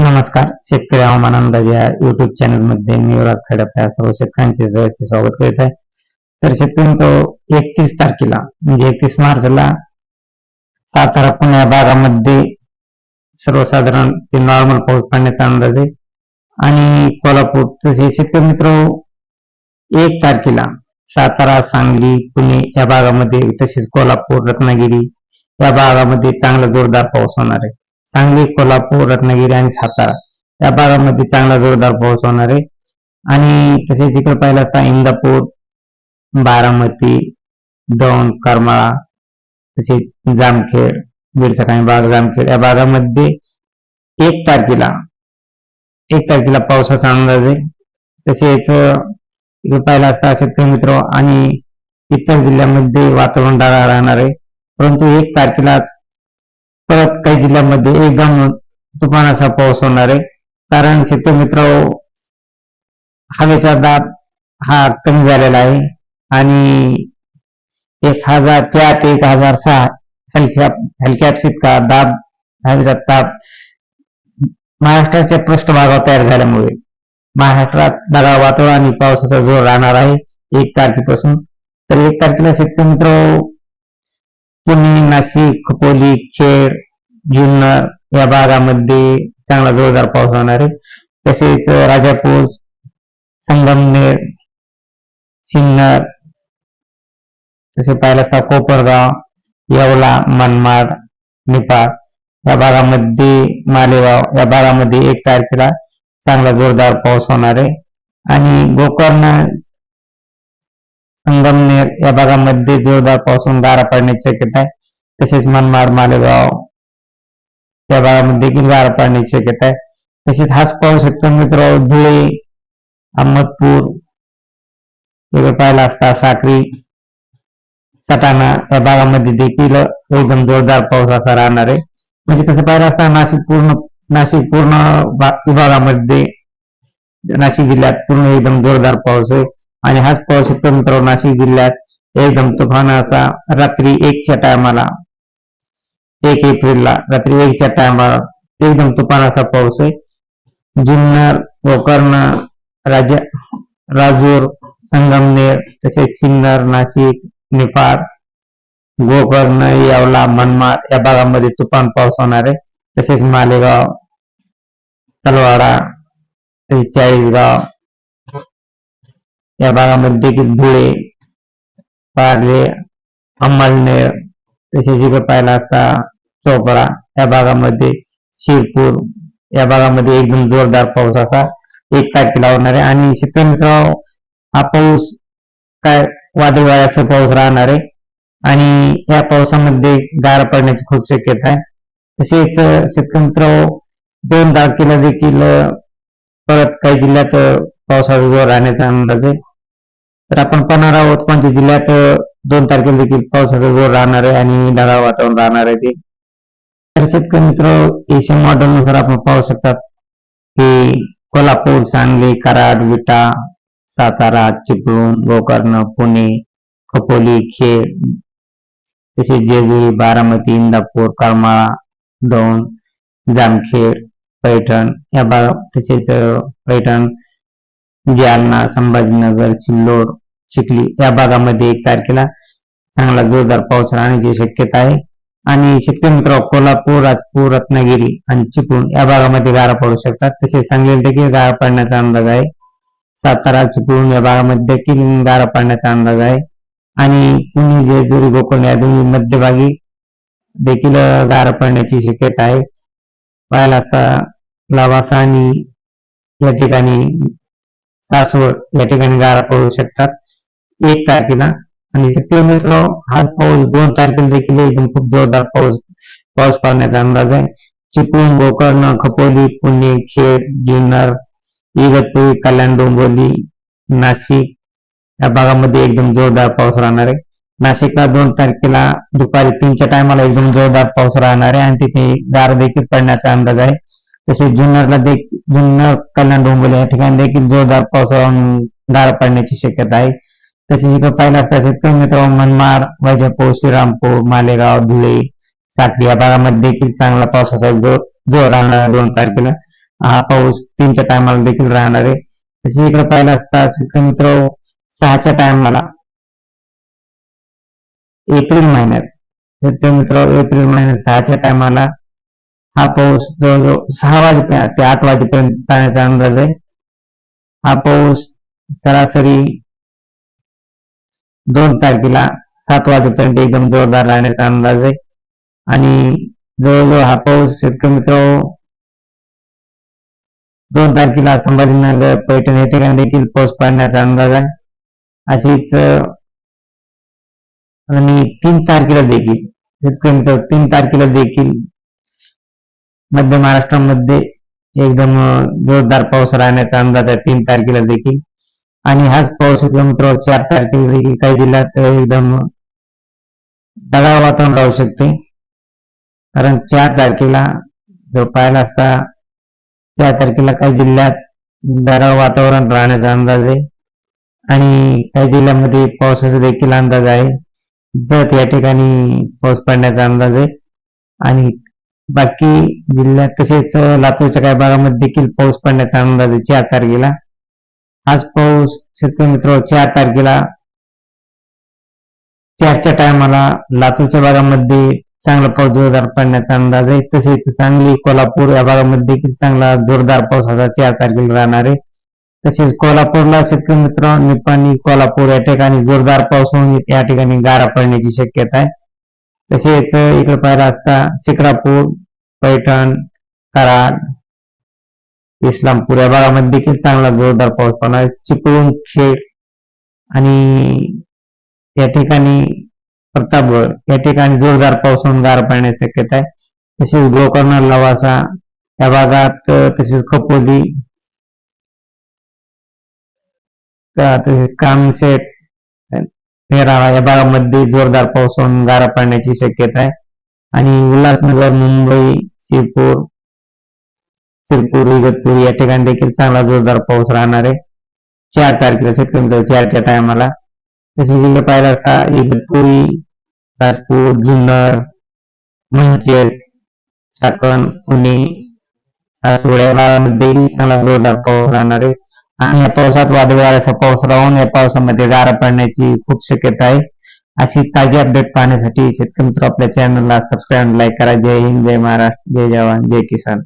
नमस्कार. शेतकरी हवामान अंदाज या युट्यूब चॅनलमध्ये मी युवराज खडप या सर्व शेतकऱ्यांचे जवळचे स्वागत करीत आहे. तर शेतकरी तो एकतीस तारखेला म्हणजे एकतीस मार्चला सातारा पुणे या भागामध्ये सर्वसाधारण ते नॉर्मल पाऊस पडण्याचा अंदाज आहे. आणि कोल्हापूर तसे शेतकरी मित्र एक तारखेला सातारा सांगली पुणे या भागामध्ये तसेच कोल्हापूर रत्नागिरी या भागामध्ये चांगला जोरदार पाऊस होणार आहे. सांगली कोल्हापूर रत्नागिरी आणि सातारा. या भागामध्ये चांगला जोरदार पाऊस होणार आहे. आणि तसेच इकडे पाहिलं असता इंदापूर बारामती दौंड करमाळा तसेच जामखेड बीडचा काही भाग जामखेड. या भागामध्ये एक तारखेला एक तारखेला पावसाचा अंदाज आहे. तसेच इकडे पाहिलं असता शेतकरी मित्र आणि इतर जिल्ह्यामध्ये वातावरण ढगाळ राहणार आहे. परंतु एक तारखेलाच परत काही जिल्ह्यामध्ये एकदम तुफानाचा पाऊस होणार आहे. कारण शेतमित्र मित्र हवेचा दाब हा कमी झालेला आहे. आणि एक हजार चार ते एक हजार सहा हलक्या हलक्या इतका दाब हवेचा ताप महाराष्ट्राच्या पृष्ठभागावर तयार झाल्यामुळे महाराष्ट्रात ढगाळ वातावरण आणि पावसाचा जोर राहणार आहे एक तारखेपासून. तर एक तारखेला शेतकरी मित्र पुणे नाशिक खोपोली खेड जुन्नर या भागामध्ये चांगला जोरदार पाऊस होणार आहे. तसेच राजापूर संगमनेर सिन्नर तसे पाहिलं असता कोपरगाव येवला मनमाड निपाळ या भागामध्ये मालेगाव या भागामध्ये एक तारखेला चांगला जोरदार पाऊस होणार आहे. आणि गोकर्ण संगमनेर या भागामध्ये जोरदार पाऊस गारा पडण्याची शक्यता आहे तसेच मनमाड मालेगाव या भागामध्ये देखील गारा पडण्याची शक्यता आहे तसेच हाच पाऊस शेतकरी मित्र धुळे अहमदपूर वगैरे पाहिला असता साखरी सटाणा या भागामध्ये देखील एकदम जोरदार पाऊस असा राहणार आहे म्हणजे तसं पाहिलं असता नाशिक पूर्ण नाशिक पूर्ण विभागामध्ये नाशिक जिल्ह्यात पूर्ण एकदम जोरदार पाऊस आहे आणि हाच पाऊस शेतकरी नाशिक जिल्ह्यात एकदम तुफान असा रात्री एकच्या टायमाला एक एप्रिलला रात्री एकच्या टायमाला एकदम तुफान असा पाऊस आहे. जुन्नर गोकर्ण राजा राजूर संगमनेर तसेच सिन्नर नाशिक निफाड गोकर्ण यावला मनमाड या भागामध्ये तुफान पाऊस होणार आहे. तसेच मालेगाव तलवाडा तसेच चाळीसगाव या भागामध्ये की धुळे पारले अंमलनेर तसेच इकडे पाहिला असता चोपडा. या भागामध्ये शिरपूर या भागामध्ये एकदम जोरदार पाऊस असा एक तारखेला होणार आहे. आणि शेतकऱ्यांचा हा पाऊस काय वादळी वाऱ्याचा पाऊस राहणार आहे. आणि या पावसामध्ये गार पडण्याची खूप शक्यता आहे. तसेच शेतकरी दोन तारखेला देखील परत काही जिल्ह्यात पावसाचा जोर राहण्याचा अंदाज आहे. तर आपण पाहणार आहोत. पंचवीस जिल्ह्यात दोन तारखेला देखील पावसाचा जोर राहणार आहे आणि ढगाळ वातावरण राहणार आहे ते. तर शेतकरी मित्र एशियन मॉडेल नुसार आपण पाहू शकतात की कोल्हापूर सांगली कराड विटा सातारा चिपळूण गोकर्ण पुणे खोपोली खेड तसेच जेजुरी बारामती इंदापूर करमाळा दौंड जामखेड पैठण या भाग तसेच पैठण जालना संभाजीनगर सिल्लोड चिखली या भागामध्ये एक तारखेला चांगला जोरदार पाऊस राहण्याची शक्यता आहे. आणि शेतकरी मित्र कोल्हापूर राजपूर रत्नागिरी आणि चिपळूण या भागामध्ये गारा पडू शकतात. तसेच सांगली देखील गारा पडण्याचा अंदाज आहे. सातारा चिपळूण या भागामध्ये देखील गारा पडण्याचा अंदाज आहे. आणि पुणे जेजुरी गोकुळ या दोन्ही मध्यभागी देखील गारा पडण्याची शक्यता आहे. पाहायला असता लावासा आणि या ठिकाणी सासवड या ठिकाणी गारा पडू शकतात. एक तारखेला. आणि शेतकरी मित्र पाऊस दोन तारखेला देखील एकदम खूप जोरदार पाऊस पाऊस पडण्याचा अंदाज आहे. चिपळूण गोकर्ण खपोली पुणे खेड जुन्नर इगतपुरी कल्याण डोंबिवली नाशिक या भागामध्ये एकदम जोरदार पाऊस राहणार आहे. नाशिकला दोन तारखेला दुपारी तीनच्या टायमाला एकदम जोरदार पाऊस राहणार आहे आणि तिथे गार देखील पडण्याचा अंदाज आहे. तसेच जुन्नरला देखील जुन्नर कल्याण डोंबिवली या ठिकाणी देखील जोरदार पाऊस राहून गार पडण्याची शक्यता आहे. तसेच इकडे पाहिलं असता शेतकरी मित्र मनमाड वैजापूर श्रीरामपूर मालेगाव धुळे साखरी या भागामध्ये देखील चांगला पावसाचा जोर जोर राहणार दोन तारखेला. हा पाऊस तीनच्या टायमाला देखील राहणार आहे. तसे इकडे पाहिलं असता शेतकरी मित्र सहाच्या टायमाला एप्रिल महिन्यात शेतकरी मित्र एप्रिल महिन्यात सहाच्या टायमाला हा पाऊस जवळजवळ सहा वाजेपर्यंत ते आठ वाजेपर्यंत पाण्याचा अंदाज आहे. हा पाऊस सरासरी दोन तारखेला सात वाजेपर्यंत एकदम जोरदार राहण्याचा अंदाज आहे. आणि जवळजवळ हा पाऊस शेतकरी मित्र दोन तारखेला संभाजीनगर पैठण या ठिकाणी देखील पाऊस पडण्याचा अंदाज आहे. अशीच आणि तीन तारखेला देखील शेतकरी मित्र तीन तारखेला देखील मध्य महाराष्ट्रामध्ये एकदम जोरदार पाऊस राहण्याचा अंदाज आहे. तीन तारखेला देखील. आणि हाच पाऊस मित्र चार तारखेपैकी काही जिल्ह्यात एकदम ढगाळ वातावरण राहू शकते. कारण चार तारखेला जो पाहिला असता चार तारखेला काही जिल्ह्यात ढगाळ वातावरण राहण्याचा अंदाज आहे. आणि काही जिल्ह्यामध्ये पावसाचा देखील अंदाज आहे. जत या ठिकाणी पाऊस पडण्याचा अंदाज आहे. आणि बाकी जिल्ह्यात तसेच लातूरच्या काही भागामध्ये देखील पाऊस पडण्याचा अंदाज आहे चार तारखेला. आज पाऊस शेतकरी मित्र चार तारखेला. चारच्या टायमाला लातूरच्या भागामध्ये चांगला पाऊस जोरदार पडण्याचा अंदाज आहे. तसेच सांगली कोल्हापूर या भागामध्ये देखील चांगला जोरदार पावसाचा चार तारखेला राहणार आहे. तसेच कोल्हापूरला शेतकरी मित्र निपाणी कोल्हापूर या ठिकाणी जोरदार पाऊस होऊन या ठिकाणी गारा पडण्याची शक्यता आहे. तसेच इकडे पाहिला असता शिक्रापूर पैठण कराड इस्लामपूर या भागामध्ये देखील चांगला जोरदार पाऊस पडणार. चिपळूण खेड आणि या ठिकाणी प्रतापगड या ठिकाणी जोरदार पाऊस होऊन गार पडण्याची शक्यता आहे. तसेच गोकर्ण लवासा या भागात तसेच खपोली तसेच कामशेत तेराळा या भागामध्ये जोरदार पाऊस होऊन गारा पडण्याची शक्यता आहे. आणि उल्हासनगर मुंबई शिरपूर शिरपूर इगतपूर या ठिकाणी देखील चांगला जोरदार पाऊस राहणार आहे. चार तारखेला सप्टेंबर चारच्या टायमाला तसे जिल्हे पाहिला असता इगतपुरी राजपूर जुन्नर मंचेर चाकण पुणे सोड्यामध्ये चांगला जोरदार पाऊस राहणार आहे. आणि या पावसात वादळवाऱ्याचा पाऊस राहून या पावसामध्ये गारा पडण्याची खूप शक्यता आहे. अशी ताजी अपडेट पाहण्यासाठी शेतकरी मित्र आपल्या चॅनलला सबस्क्राईब लाईक करा. जय हिंद जय महाराष्ट्र जय जवान जय किसान.